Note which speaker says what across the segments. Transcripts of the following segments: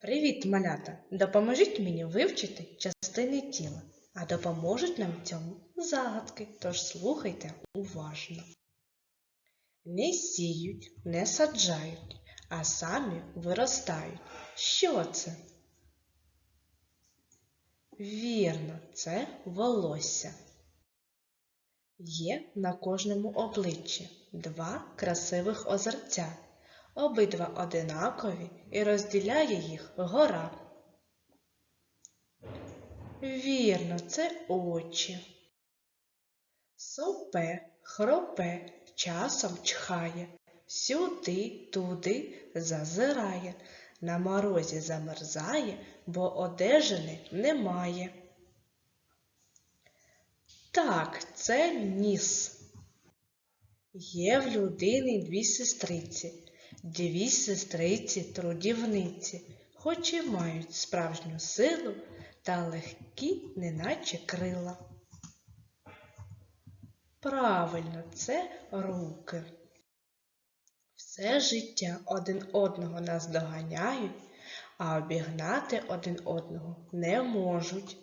Speaker 1: Привіт, малята! Допоможіть мені вивчити частини тіла, а допоможуть нам в цьому загадки, тож слухайте уважно. Не сіють, не саджають, а самі виростають. Що це? Вірно, це волосся. Є на кожному обличчі два красивих озерця. Обидва одинакові і розділяє їх гора. Вірно, це очі. Сопе, хропе, часом чхає, сюди, туди зазирає, на морозі замерзає, бо одежини немає. Так, це ніс. Є в людини дві сестриці, дві сестриці трудівниці, хоч і мають справжню силу та легкі, неначе крила. Правильно, це руки. Все життя один одного наздоганяють, а обігнати один одного не можуть.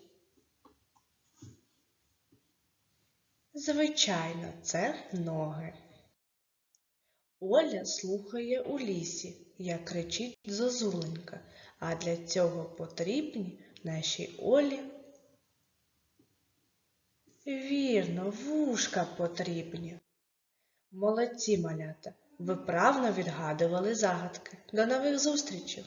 Speaker 1: Звичайно, це ноги. Оля слухає у лісі, як кричить зозуленька, а для цього потрібні нашій Олі. Вірно, вушка потрібні. Молодці малята, ви правно відгадували загадки. До нових зустрічей!